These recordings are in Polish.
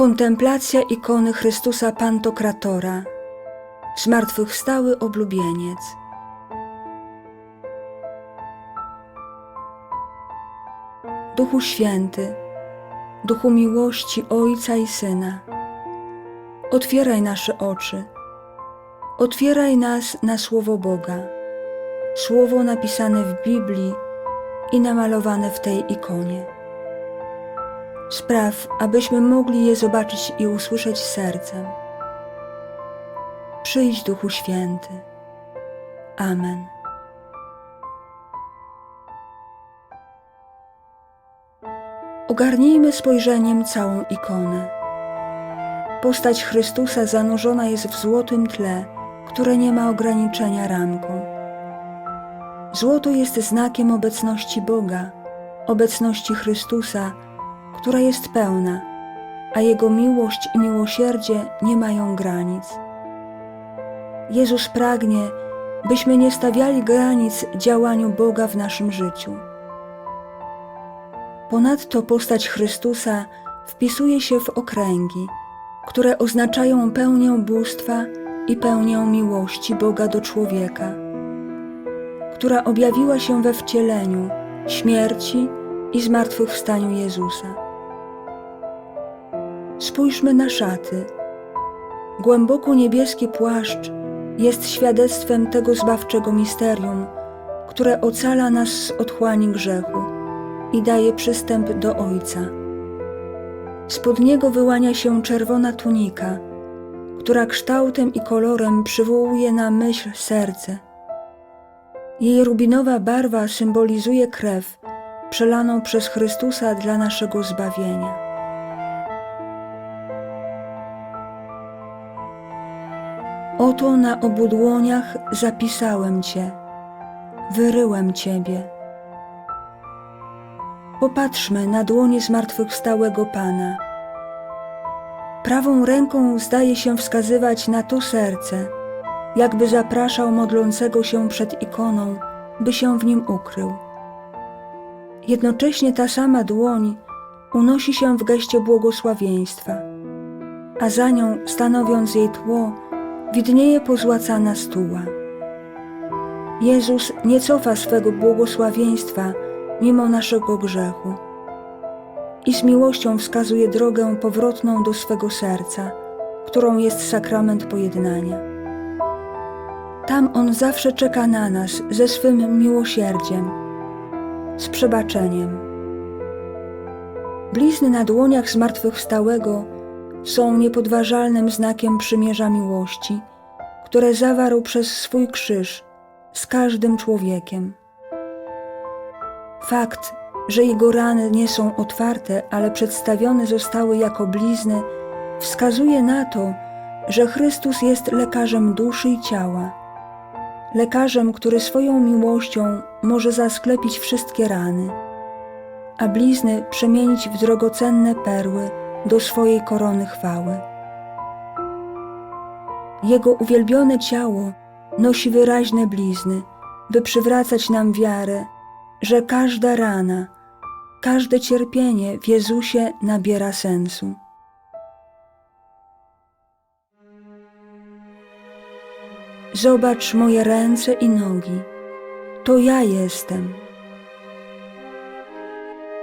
Kontemplacja ikony Chrystusa Pantokratora, zmartwychwstały oblubieniec. Duchu Święty, Duchu miłości Ojca i Syna, otwieraj nasze oczy, otwieraj nas na Słowo Boga, Słowo napisane w Biblii i namalowane w tej ikonie. Spraw, abyśmy mogli je zobaczyć i usłyszeć sercem. Przyjdź, Duchu Święty. Amen. Ogarnijmy spojrzeniem całą ikonę. Postać Chrystusa zanurzona jest w złotym tle, które nie ma ograniczenia ramką. Złoto jest znakiem obecności Boga, obecności Chrystusa, która jest pełna, a Jego miłość i miłosierdzie nie mają granic. Jezus pragnie, byśmy nie stawiali granic działaniu Boga w naszym życiu. Ponadto postać Chrystusa wpisuje się w okręgi, które oznaczają pełnię bóstwa i pełnię miłości Boga do człowieka, która objawiła się we wcieleniu, śmierci i zmartwychwstaniu Jezusa. Spójrzmy na szaty. Głęboko niebieski płaszcz jest świadectwem tego zbawczego misterium, które ocala nas z otchłani grzechu i daje przystęp do Ojca. Spod niego wyłania się czerwona tunika, która kształtem i kolorem przywołuje na myśl serce. Jej rubinowa barwa symbolizuje krew przelaną przez Chrystusa dla naszego zbawienia. Oto na obu dłoniach zapisałem Cię, wyryłem Ciebie. Popatrzmy na dłonie zmartwychwstałego Pana. Prawą ręką zdaje się wskazywać na to serce, jakby zapraszał modlącego się przed ikoną, by się w nim ukrył. Jednocześnie ta sama dłoń unosi się w geście błogosławieństwa, a za nią, stanowiąc jej tło, widnieje pozłacana stuła. Jezus nie cofa swego błogosławieństwa mimo naszego grzechu i z miłością wskazuje drogę powrotną do swego serca, którą jest sakrament pojednania. Tam On zawsze czeka na nas ze swym miłosierdziem, z przebaczeniem. Blizny na dłoniach zmartwychwstałego są niepodważalnym znakiem przymierza miłości, które zawarł przez swój krzyż z każdym człowiekiem. Fakt, że jego rany nie są otwarte, ale przedstawione zostały jako blizny, wskazuje na to, że Chrystus jest lekarzem duszy i ciała. Lekarzem, który swoją miłością może zasklepić wszystkie rany, a blizny przemienić w drogocenne perły do swojej korony chwały. Jego uwielbione ciało nosi wyraźne blizny, by przywracać nam wiarę, że każda rana, każde cierpienie w Jezusie nabiera sensu. Zobacz moje ręce i nogi. To ja jestem.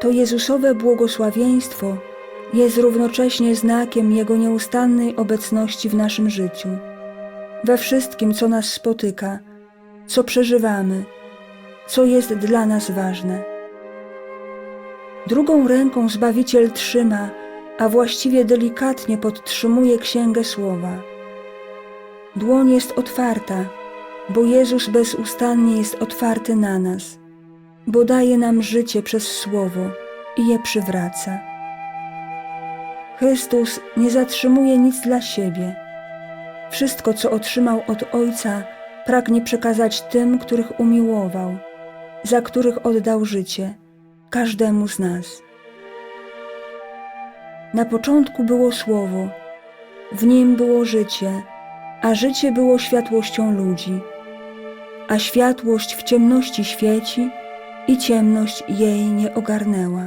To Jezusowe błogosławieństwo jest równocześnie znakiem Jego nieustannej obecności w naszym życiu, we wszystkim, co nas spotyka, co przeżywamy, co jest dla nas ważne. Drugą ręką Zbawiciel trzyma, a właściwie delikatnie podtrzymuje księgę słowa. Dłoń jest otwarta, bo Jezus bezustannie jest otwarty na nas, bo daje nam życie przez słowo i je przywraca. Chrystus nie zatrzymuje nic dla siebie. Wszystko, co otrzymał od Ojca, pragnie przekazać tym, których umiłował, za których oddał życie, każdemu z nas. Na początku było Słowo, w nim było życie, a życie było światłością ludzi, a światłość w ciemności świeci i ciemność jej nie ogarnęła.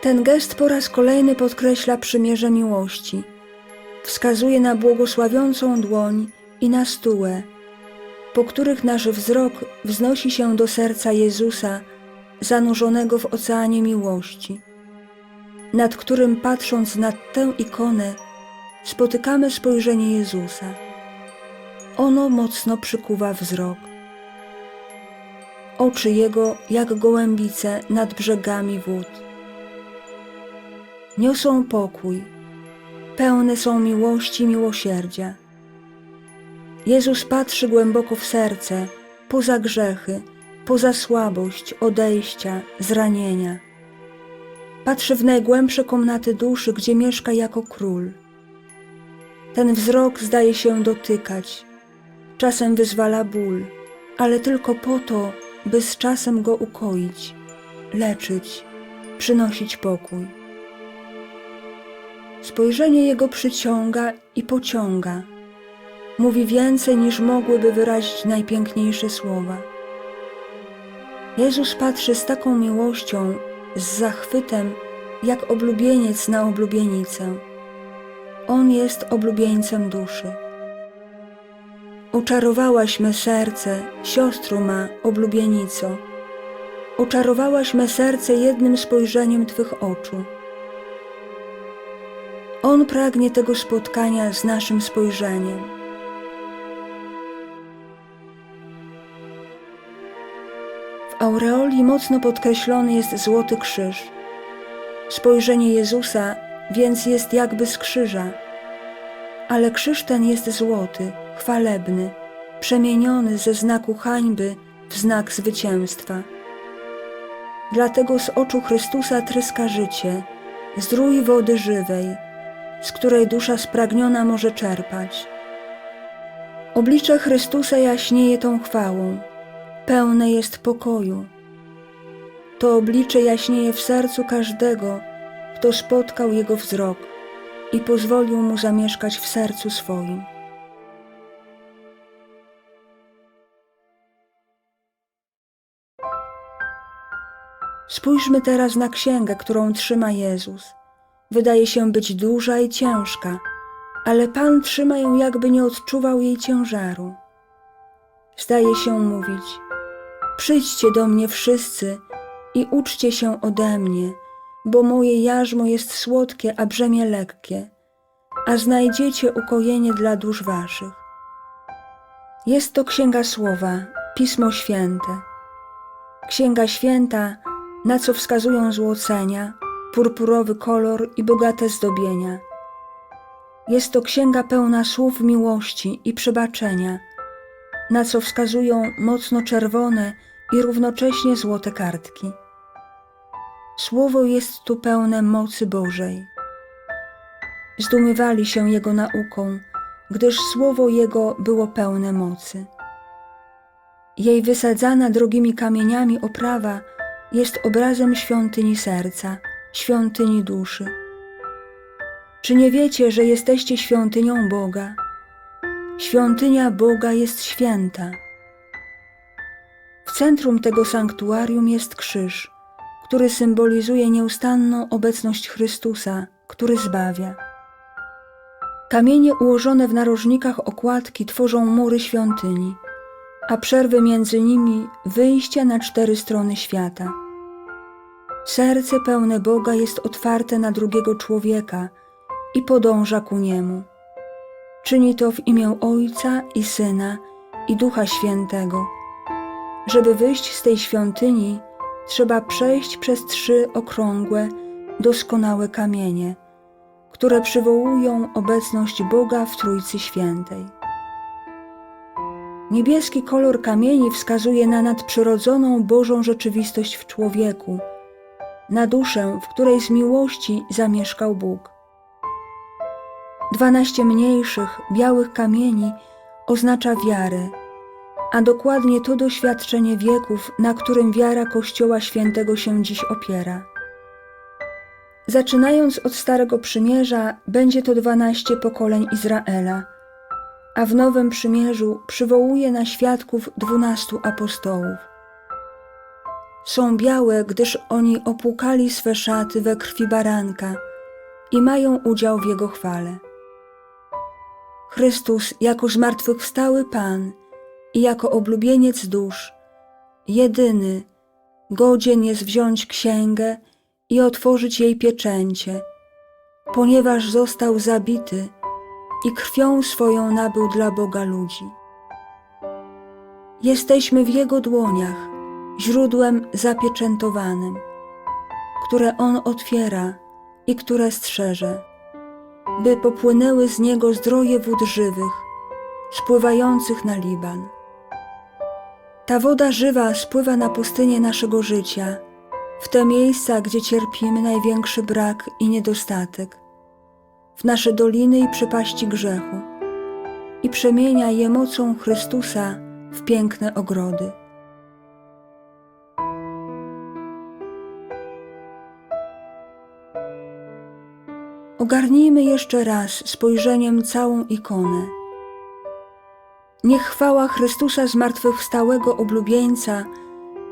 Ten gest po raz kolejny podkreśla przymierze miłości. Wskazuje na błogosławiącą dłoń i na stułę, po których nasz wzrok wznosi się do serca Jezusa, zanurzonego w oceanie miłości, nad którym patrząc na tę ikonę, spotykamy spojrzenie Jezusa. Ono mocno przykuwa wzrok. Oczy Jego jak gołębice nad brzegami wód. Niosą pokój, pełne są miłości, miłosierdzia. Jezus patrzy głęboko w serce, poza grzechy, poza słabość, odejścia, zranienia. Patrzy w najgłębsze komnaty duszy, gdzie mieszka jako król. Ten wzrok zdaje się dotykać, czasem wyzwala ból, ale tylko po to, by z czasem go ukoić, leczyć, przynosić pokój. Spojrzenie jego przyciąga i pociąga. Mówi więcej niż mogłyby wyrazić najpiękniejsze słowa. Jezus patrzy z taką miłością, z zachwytem, jak oblubieniec na oblubienicę. On jest oblubieńcem duszy. Oczarowałaś me serce, siostro ma, oblubienico. Oczarowałaś me serce jednym spojrzeniem Twych oczu. On pragnie tego spotkania z naszym spojrzeniem. W aureoli mocno podkreślony jest złoty krzyż. Spojrzenie Jezusa więc jest jakby z krzyża, ale krzyż ten jest złoty, chwalebny, przemieniony ze znaku hańby w znak zwycięstwa. Dlatego z oczu Chrystusa tryska życie, zdrój wody żywej, z której dusza spragniona może czerpać. Oblicze Chrystusa jaśnieje tą chwałą, pełne jest pokoju. To oblicze jaśnieje w sercu każdego, kto spotkał Jego wzrok i pozwolił Mu zamieszkać w sercu swoim. Spójrzmy teraz na księgę, którą trzyma Jezus. Wydaje się być duża i ciężka, ale Pan trzyma ją, jakby nie odczuwał jej ciężaru. Zdaje się mówić: Przyjdźcie do mnie wszyscy i uczcie się ode mnie, bo moje jarzmo jest słodkie, a brzemię lekkie, a znajdziecie ukojenie dla dusz waszych. Jest to Księga Słowa, Pismo Święte. Księga Święta, na co wskazują złocenia, purpurowy kolor i bogate zdobienia. Jest to księga pełna słów miłości i przebaczenia, na co wskazują mocno czerwone i równocześnie złote kartki. Słowo jest tu pełne mocy Bożej. Zdumiewali się Jego nauką, gdyż słowo Jego było pełne mocy. Jej wysadzana drogimi kamieniami oprawa jest obrazem świątyni serca, świątyni duszy. Czy nie wiecie, że jesteście świątynią Boga? Świątynia Boga jest święta. W centrum tego sanktuarium jest krzyż, który symbolizuje nieustanną obecność Chrystusa, który zbawia. Kamienie ułożone w narożnikach okładki tworzą mury świątyni, a przerwy między nimi wyjścia na cztery strony świata. Serce pełne Boga jest otwarte na drugiego człowieka i podąża ku niemu. Czyni to w imię Ojca i Syna i Ducha Świętego. Żeby wyjść z tej świątyni, trzeba przejść przez trzy okrągłe, doskonałe kamienie, które przywołują obecność Boga w Trójcy Świętej. Niebieski kolor kamieni wskazuje na nadprzyrodzoną Bożą rzeczywistość w człowieku, na duszę, w której z miłości zamieszkał Bóg. Dwanaście mniejszych, białych kamieni oznacza wiarę, a dokładnie to doświadczenie wieków, na którym wiara Kościoła Świętego się dziś opiera. Zaczynając od Starego Przymierza, będzie to dwanaście pokoleń Izraela, a w Nowym Przymierzu przywołuje na świadków dwunastu apostołów. Są białe, gdyż oni opłukali swe szaty we krwi baranka i mają udział w Jego chwale. Chrystus jako zmartwychwstały Pan i jako oblubieniec dusz, jedyny, godzien jest wziąć księgę i otworzyć jej pieczęcie, ponieważ został zabity i krwią swoją nabył dla Boga ludzi. Jesteśmy w Jego dłoniach, źródłem zapieczętowanym, które On otwiera i które strzeże, by popłynęły z Niego zdroje wód żywych, spływających na Liban. Ta woda żywa spływa na pustynię naszego życia, w te miejsca, gdzie cierpimy największy brak i niedostatek, w nasze doliny i przepaści grzechu i przemienia je mocą Chrystusa w piękne ogrody. Ogarnijmy jeszcze raz spojrzeniem całą ikonę. Niech chwała Chrystusa zmartwychwstałego oblubieńca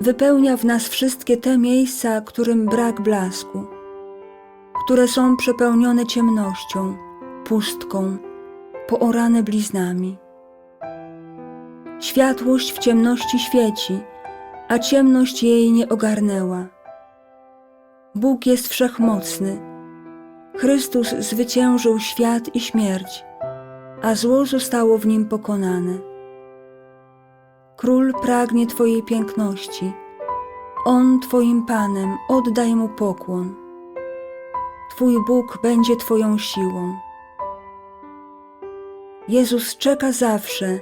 wypełnia w nas wszystkie te miejsca, którym brak blasku, które są przepełnione ciemnością, pustką, poorane bliznami. Światłość w ciemności świeci, a ciemność jej nie ogarnęła. Bóg jest wszechmocny. Chrystus zwyciężył świat i śmierć, a zło zostało w nim pokonane. Król pragnie Twojej piękności. On Twoim Panem, oddaj Mu pokłon. Twój Bóg będzie Twoją siłą. Jezus czeka zawsze,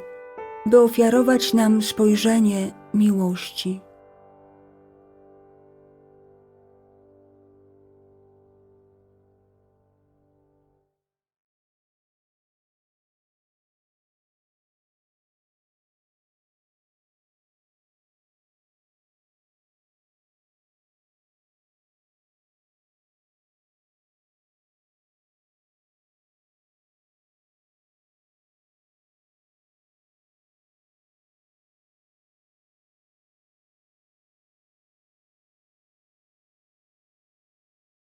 by ofiarować nam spojrzenie miłości.